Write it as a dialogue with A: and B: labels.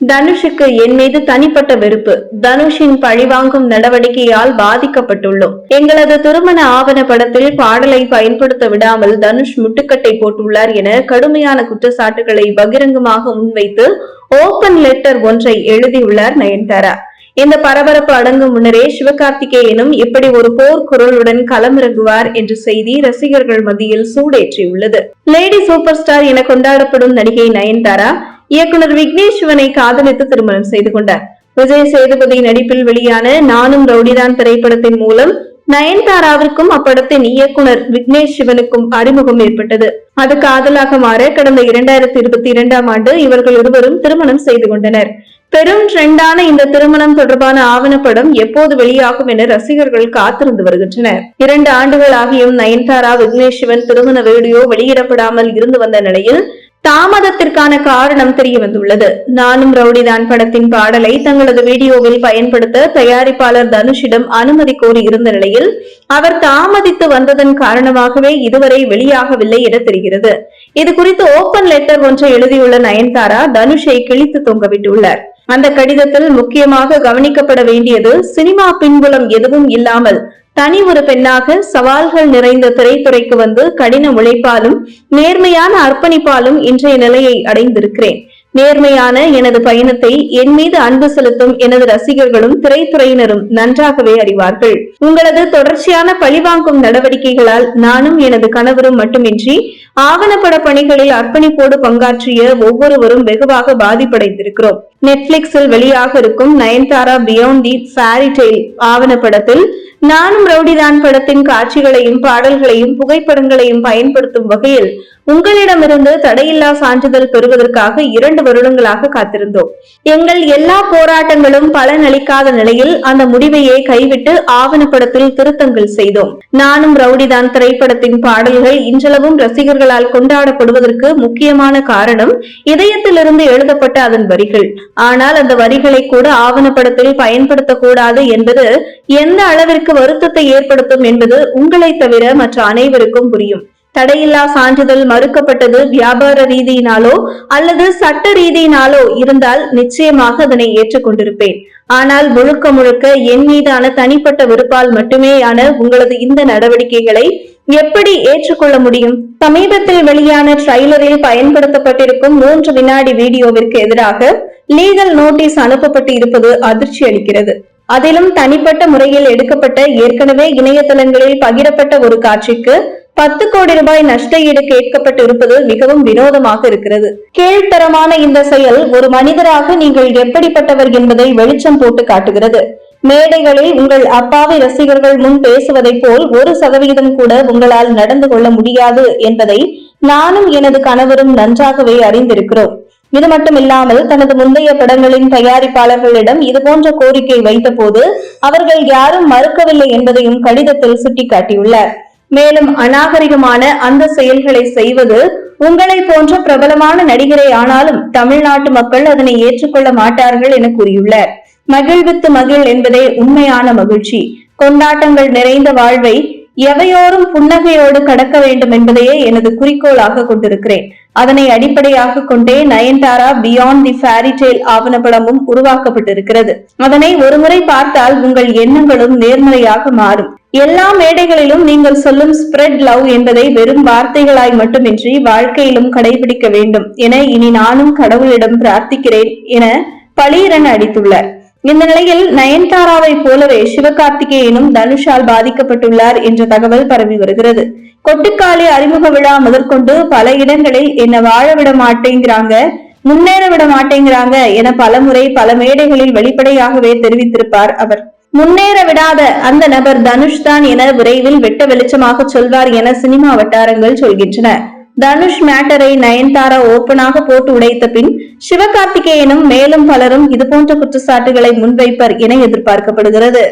A: தனுஷுக்கு என் மீது தனிப்பட்ட வெறுப்பு. தனுஷின் பழிவாங்கும் நடவடிக்கையால் பாதிக்கப்பட்டுள்ளோம். எங்களது திருமண ஆவண படத்தில் பாடலை பயன்படுத்த விடாமல் தனுஷ் முட்டுக்கட்டை போட்டுள்ளார் என கடுமையான குற்றச்சாட்டுகளை பகிரங்கமாக முன்வைத்து ஓபன் லெட்டர் ஒன்றை எழுதியுள்ளார் நயன்தாரா. இந்த பரபரப்பு அடங்கும் முன்னரே சிவகார்த்திகேயனும் இப்படி ஒரு போர்க்குரலுடன் களமிறங்குவார் என்ற செய்தி ரசிகர்கள் மத்தியில் சூடேற்றியுள்ளது. லேடி சூப்பர் ஸ்டார் என கொண்டாடப்படும் நடிகை நயன்தாரா இயக்குனர் விக்னேஸ்வனை காதலித்து திருமணம் செய்து கொண்டார் விஜய் சேதுபதி நடிப்பில் வெளியான நானும் ரவுடிதான் திரைப்படத்தின் மூலம் நயன்தாராவிற்கும் அப்படத்தின் இயக்குனர் விக்னேஷ் சிவனுக்கும் அறிமுகம் ஏற்பட்டது. அது காதலாக மாற கடந்த இரண்டாயிரத்தி இருபத்தி இரண்டாம் ஆண்டு இவர்கள் இருவரும் திருமணம் செய்து கொண்டனர். பெரும் ட்ரெண்டான இந்த திருமணம் தொடர்பான ஆவணப்படம் எப்போது வெளியாகும் என ரசிகர்கள் காத்திருந்து வருகின்றனர். இரண்டு ஆண்டுகள் ஆகியும் நயன்தாரா விக்னேஷ் சிவன் திருமண வீடியோ வெளியிடப்படாமல் இருந்து வந்த நிலையில் தாமதத்திற்கான காரணம் தெரிய வந்துள்ளது நானும் ரவுடிதான் படத்தின் பாடலை தங்களது வீடியோவில் பயன்படுத்த தயாரிப்பாளர் தனுஷிடம் அனுமதி கோரி இருந்த நிலையில் அவர் தாமதித்து வந்ததன் காரணமாகவே இதுவரை வெளியாகவில்லை என தெரிகிறது. இது குறித்து ஓபன் லெட்டர் ஒன்றை எழுதியுள்ள நயன்தாரா தனுஷை கிழித்து தொங்கவிட்டுள்ளார். அந்த கடிதத்தில் முக்கியமாக கவனிக்கப்பட வேண்டியது சினிமா பின்புலம் எதுவும் இல்லாமல் தனி ஒரு பெண்ணாக சவால்கள் நிறைந்த திரைத்துறைக்கு வந்து கடின உழைப்பாலும் நேர்மையான அர்ப்பணிப்பாலும் இன்றைய நிலையை அடைந்திருக்கிறேன். நேர்மையான எனது பயணத்தை என் மீது அன்பு செலுத்தும் எனது ரசிகர்களும் திரைத்துறையினரும் நன்றாகவே அறிவார்கள். உங்களது தொடர்ச்சியான பழிவாங்கும் நடவடிக்கைகளால் நானும் எனது கணவரும் மட்டுமின்றி ஆவணப்பட பணிகளில் அர்ப்பணிப்போடு பங்காற்றிய ஒவ்வொருவரும் வெகுவாக பாதிப்படைந்திருக்கிறோம். நெட்ஃபிளிக்ஸில் வெளியாக இருக்கும் Nayanthara beyond the fairy tale ஆவணப்படத்தில் நானும் ரவுடிதான் படத்தின் காட்சிகளையும் பாடல்களையும் புகைப்படங்களையும் பயன்படுத்தும் வகையில் உங்களிடமிருந்து தடையில்லா சான்றிதழ் பெறுவதற்காக இரண்டு வருடங்களாக காத்திருந்தோம். எங்கள் எல்லா போராட்டங்களும் பலனளிக்காத நிலையில் அந்த முடிவையே கைவிட்டு ஆவணப்படத்தில் திருத்தங்கள் செய்தோம். நானும் ரவுடிதான் திரைப்படத்தின் பாடல்கள் இன்றளவும் ரசிகர்களால் கொண்டாடப்படுவதற்கு முக்கியமான காரணம் இதயத்திலிருந்து எழுதப்பட்ட அதன் வரிகள். ஆனால் அந்த வரிகளை கூட ஆவணப்படத்தில் பயன்படுத்தக்கூடாது என்பது எந்த அளவிற்கு வருத்தத்தை ஏற்படுத்தும் என்பது உங்களை தவிர மற்ற அனைவருக்கும் புரியும். தடையில்லா சான்றிதழ் மறுக்கப்பட்டது வியாபார ரீதியினாலோ அல்லது சட்ட ரீதியினாலோ இருந்தால் நிச்சயமாக அதனை ஏற்றுக்கொண்டிருப்பேன் ஆனால் முழுக்க முழுக்க என் மீதான தனிப்பட்ட வெறுப்பால் மட்டுமேயான உங்களது இந்த நடவடிக்கைகளை எப்படி ஏற்றுக்கொள்ள முடியும்? சமீபத்தில் வெளியான ட்ரைலரில் பயன்படுத்தப்பட்டிருக்கும் மூன்று வினாடி வீடியோவிற்கு எதிராக லீகல் நோட்டீஸ் அனுப்பப்பட்டு இருப்பது அதிர்ச்சி அளிக்கிறது. அதிலும் தனிப்பட்ட முறையில் எடுக்கப்பட்ட ஏற்கனவே இணையதளங்களில் பகிரப்பட்ட ஒரு காட்சிக்கு பத்து கோடி ரூபாய் நஷ்ட ஈடு கேட்கப்பட்டு இருப்பது மிகவும் வினோதமாக இருக்கிறது. கீழ்த்தரமான இந்த செயல் ஒரு மனிதராக நீங்கள் எப்படிப்பட்டவர் என்பதை வெளிச்சம் போட்டு காட்டுகிறது. மேடைகளில் உங்கள் அப்பாவி ரசிகர்கள் முன் பேசுவதைப் போல் ஒரு சதவிகிதம் கூட உங்களால் நடந்து கொள்ள முடியாது என்பதை நானும் எனது கணவரும் நன்றாகவே அறிந்திருக்கிறோம். இது மட்டுமில்லாமல் தனது முந்தைய படங்களின் தயாரிப்பாளர்களிடம் இதுபோன்ற கோரிக்கை வைத்தபோது அவர்கள் யாரும் மறுக்கவில்லை என்பதையும் கடிதத்தில் சுட்டிக்காட்டியுள்ளார். மேலும் அநாகரிகமான அந்த செயல்களை செய்வது உங்களை போன்ற பிரபலமான நடிகரை ஆனாலும் தமிழ்நாட்டு மக்கள் அதனை ஏற்றுக்கொள்ள மாட்டார்கள் என கூறியுள்ளார். மகிழ்வித்து மகிழ் என்பதே உண்மையான மகிழ்ச்சி. கொண்டாட்டங்கள் நிறைந்த வாழ்வை எவையோரும் புன்னகையோடு கடக்க வேண்டும் என்பதையே எனது குறிக்கோளாக கொண்டிருக்கிறேன். அதனை அடிப்படையாக கொண்டே Nayanthara beyond the fairy tale ஆவணப்படமும் உருவாக்கப்பட்டிருக்கிறது. அதனை ஒருமுறை பார்த்தால் உங்கள் எண்ணங்களும் நேர்மறையாக மாறும். எல்லா மேடைகளிலும் நீங்கள் சொல்லும் ஸ்ப்ரெட் லவ் என்பதை வெறும் வார்த்தைகளாய் மட்டுமின்றி வாழ்க்கையிலும் கடைபிடிக்க வேண்டும். என இனி நானும் கடவுளிடம் பிரார்த்திக்கிறேன் என பளீரன் அடித்துள்ளார். இந்த நிலையில் நயன்தாராவை போலவே சிவகார்த்திகேயனும் தனுஷால் பாதிக்கப்பட்டுள்ளார் என்ற தகவல் பரவி வருகிறது. கொட்டுக்காளி அறிமுக விழா முதற்கொண்டு பல இடங்களில் என்ன வாழ விட மாட்டேங்கிறாங்க முன்னேற விட மாட்டேங்கிறாங்க என பலமுறை பல மேடைகளில் வெளிப்படையாகவே தெரிவித்திருப்பார் அவர். முன்னேற விடாத அந்த நபர் தனுஷ் தான் என விரைவில் வெட்ட வெளிச்சமாக சொல்வார் என சினிமா வட்டாரங்கள் சொல்கின்றன. தனுஷ் மேட்டரை நயன்தாரா ஓப்பனாக போட்டு உடைத்த பின் சிவகார்த்திகேயனும் மேலும் பலரும் இதுபோன்ற குற்றச்சாட்டுகளை முன்வைப்பர் என எதிர்பார்க்கப்படுகிறது.